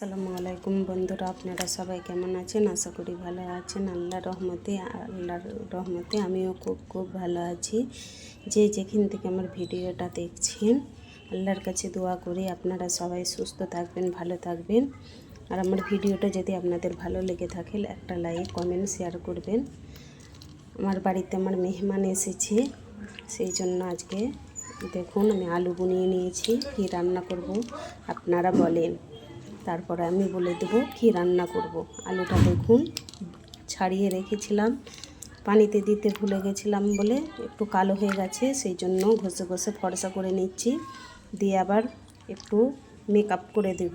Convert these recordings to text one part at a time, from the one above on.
আসসালামু আলাইকুম বন্ধুরা, আপনারা সবাই কেমন আছেন? আশা করি ভালো আছেন। আল্লাহর রহমতে আল্লাহর রহমতে আমিও খুব খুব ভালো আছি। যে যেখান থেকে আমার ভিডিওটা দেখছেন, আল্লাহর কাছে দোয়া করি আপনারা সবাই সুস্থ থাকবেন, ভালো থাকবেন। আর আমার ভিডিওটা যদি আপনাদের ভালো লেগে থাকে, একটা লাইক, কমেন্ট, শেয়ার করবেন। আমার বাড়িতে আমার মেহমান এসেছে, সেই জন্য আজকে দেখুন আমি আলু বুনিয়ে নিয়েছি, কী রান্না করব আপনারা বলেন। তারপরে আমি বলে দেবো কী রান্না করব। আলুটা দেখুন, ছাড়িয়ে রেখেছিলাম। পানিতে দিতে ভুলে গেছিলাম বলে একটু কালো হয়ে গেছে, সেই জন্য ঘষে ঘষে ফর্সা করে নিচ্ছি। দিয়ে আবার একটু মেকআপ করে দেব।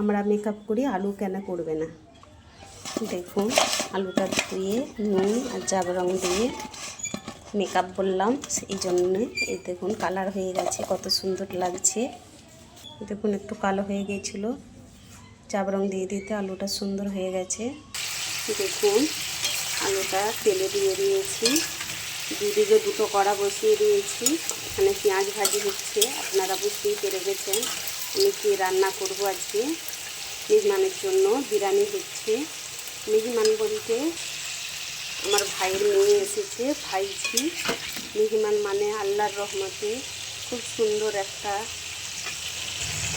আমরা মেকআপ করি, আলু কেন করবে না? দেখুন, আলুটা ধুয়ে, নুন আর জাবরং দিয়ে মেকআপ বললাম, সেই জন্যে এই দেখুন কালার হয়ে গেছে, কত সুন্দর লাগছে। দেখুন, একটু কালো হয়ে গিয়েছিল। চাপ রং দিয়ে দিতে আলুটা সুন্দর হয়ে গেছে। দেখুন, আলুটা তেলে দিয়ে দিয়েছি। দুদিকে দুটো কড়া বসিয়ে দিয়েছি। এখানে পেঁয়াজ ভাজি হচ্ছে, আপনারা বুঝতেই পেরে গেছেন আমি কি রান্না করব আজকে। মেহমানের জন্য বিরিয়ানি হচ্ছে। মেহমান বলতে আমার ভাইয়ের মেয়ে এসেছে, ভাইঝি। মেহমান মানে আল্লাহর রহমতে খুব সুন্দর একটা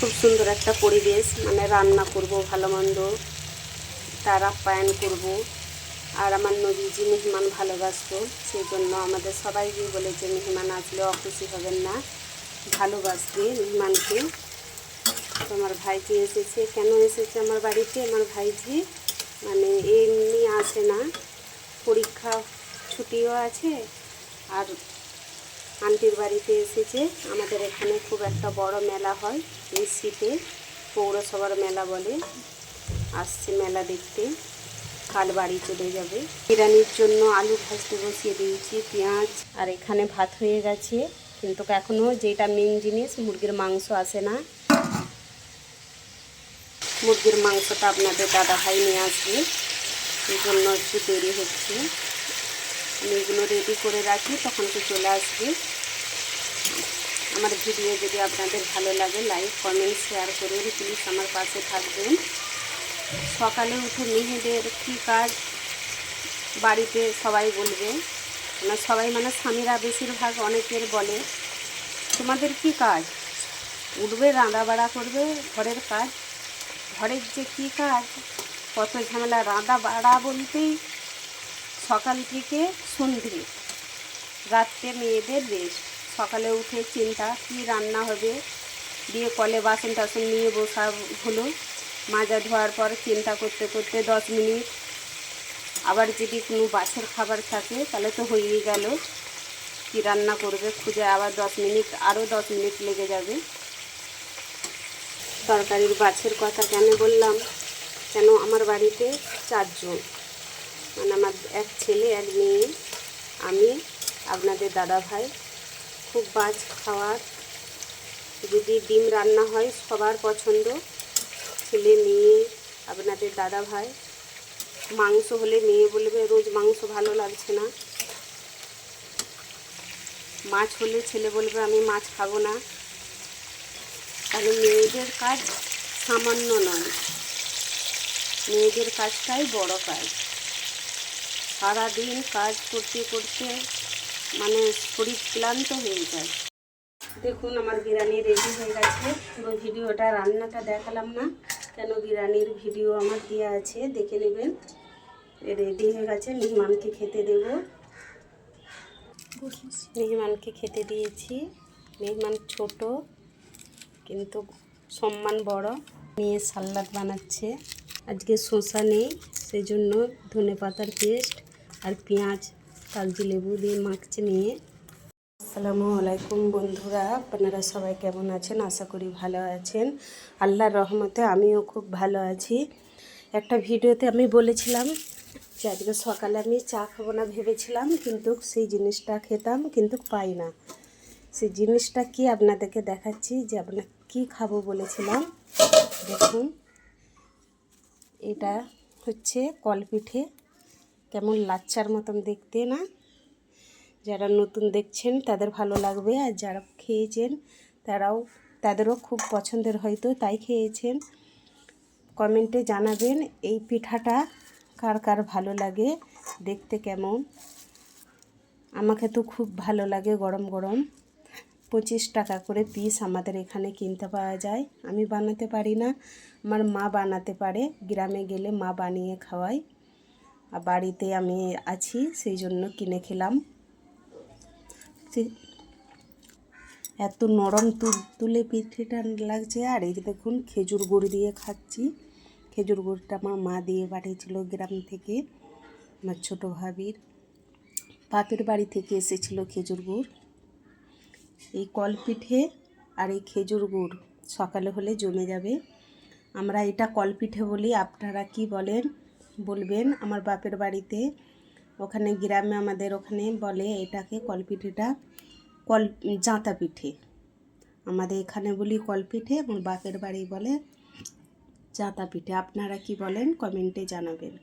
খুব সুন্দর একটা পরিবেশ মানে রান্না করব, ভালো মন্দ, তার আপ্যায়ন করব। আর আমার নবীজি মেহমান ভালোবাসবো সেই জন্য আমাদের সবাইকে বলেছে, মেহমান আসলে অখুশি হবেন না, ভালোবাসবে মেহমানকে। আমার ভাইজি এসেছে, কেন এসেছে আমার বাড়িতে? আমার ভাইজি মানে এমনি আসে না, পরীক্ষা ছুটিও আছে, আর আন্টির বাড়িতে এসেছে। আমাদের এখানে খুব একটা বড় মেলা হয়, এই শীতে পৌরসভার মেলা বলে। আসছে মেলা দেখতে, কাল বাড়ি চলে যাবে। বিরিয়ানির জন্য আলু ভাজতে বসিয়ে দিয়েছি, পেঁয়াজ, আর এখানে ভাত হয়ে গেছে। কিন্তু এখনও যেটা মেন জিনিস, মুরগির মাংস আসে না। মুরগির মাংসটা আপনাদের দাদা ভাই নিয়ে আসবে, এই জন্য একটু তৈরি হচ্ছে। আমি এগুলো রেডি করে রাখি, তখন তো চলে আসবে। আমার ভিডিও যদি আপনাদের ভালো লাগে লাইক কমেন্ট শেয়ার করুন। প্লিজ আমার পাশে থাকবেন। সকালে উঠে মেয়েদের কী কাজ? বাড়িতে সবাই বলবে। মানে সবাই মানে স্বামীরা বেশিরভাগ অনেকের বলে, তোমাদের কি কাজ? উঠবে রাঁধা বাড়া করবে, ঘরের কাজ। ঘরের যে কী কাজ? কত ঝামেলা। রাঁধা বাড়া বলতেই সকাল থেকে সন্ধে। রাত্রে মেয়েদের রেস্ট। সকালে উঠে চিন্তা, কী রান্না হবে? দিয়ে কলে বাসন টাসন নিয়ে বসা হলো। মাজা ধোয়ার পর চিন্তা করতে করতে দশ মিনিট। আবার যদি কোনো বাসের খাবার থাকে, তাহলে তো হয়েই গেল। কী রান্না করবে খুঁজে আবার দশ মিনিট, আরও দশ মিনিট লেগে যাবে। তরকারির বাছের কথা কেন বললাম? কেন আমার বাড়িতে চারজন? মানে আমার এক ছেলে, এক মেয়ে। আমি, আপনাদের দাদা ভাই, খুব বাজ খাওয়ার। যদি ডিম রান্না হয়, সবার পছন্দ। ছেলে, মেয়ে, আপনাদের দাদা ভাই। মাংস হলে মেয়ে বলবে, রোজ মাংস ভালো লাগছে না। মাছ হলে ছেলে বলবে, আমি মাছ খাব না। তাহলে মেয়েদের কাজ সামান্য নয়। মেয়েদের কাজটাই বড় কাজ। সারাদিন কাজ করতে করতে মানে শরীর ক্লান্ত হয়ে যায়। দেখুন, আমার বিরিয়ানি রেডি হয়ে গেছে। পুরো ভিডিওটা, রান্নাটা দেখালাম না। কেন বিরিয়ানির ভিডিও আমার দেওয়া আছে, দেখে নেবেন। রেডি হয়ে গেছে। মেহমানকে খেতে দেব। মেহমানকে খেতে দিয়েছি। মেহমান ছোট, কিন্তু সম্মান বড়। মেয়ে সালাদ বানাচ্ছে। আজকে শসা নেই সেই জন্য ধনে পাতার পেস্ট আর পেঁয়াজ, কাগজি লেবু দিয়ে মাখছে নিয়ে। আসসালামু আলাইকুম বন্ধুরা, আপনারা সবাই কেমন আছেন? আশা করি ভালো আছেন। আল্লাহর রহমতে আমিও খুব ভালো আছি। একটা ভিডিওতে আমি বলেছিলাম যে আজকে সকালে আমি চা খাব না ভেবেছিলাম, কিন্তু সেই জিনিসটা খেতাম, কিন্তু পাই না। সেই জিনিসটা কি আপনাদেরকে দেখাচ্ছি, যে আপনার কী খাব বলেছিলাম? দেখুন, এটা হচ্ছে কলপিঠে কেমন লাচ্চার মতন দেখতে না? যারা নতুন দেখছেন, তাদের ভালো লাগবে। আর যারা খেয়েছেন, তারাও, তাদেরও খুব পছন্দের হয়তো, তাই খেয়েছেন। কমেন্টে জানাবেন, এই পিঠাটা কার কার ভালো লাগে, দেখতে কেমন? আমাকে তো খুব ভালো লাগে গরম গরম। পঁচিশ টাকা করে পিস আমাদের এখানে কিনতে পাওয়া যায়। আমি বানাতে পারি না। আমার মা বানাতে পারে। গ্রামে গেলে মা বানিয়ে খাওয়ায়। বাড়িতে আমি আছি, সেই জন্য কিনে খেলাম। এত নরম তুল, তুলে পিঠেটা লাগছে। আর এই দেখুন, খেজুর গুড় দিয়ে খাচ্ছি। খেজুর গুড়টা আমার মা দিয়ে পাঠিয়েছিল গ্রাম থেকে, আমার ছোটো ভাবির। বাপের বাড়ি থেকে এসেছিল খেজুর গুড়। এই কল পিঠে আর এই খেজুর গুড় সকালে হলে জমে যাবে। আমরা এটা কল পিঠে বলি, আপনারা কি বলেন? বলবেন আমার বাপের বাড়িতে। ওখানে গ্রামে আমাদের ওখানে বলে এটাকে কলপিঠেটা কল জাঁতা পিঠে আমাদের এখানে বলি কলপিঠে এবং বাপের বাড়ি বলে জাঁতা পিঠে আপনারা কি বলেন কমেন্টে জানাবেন।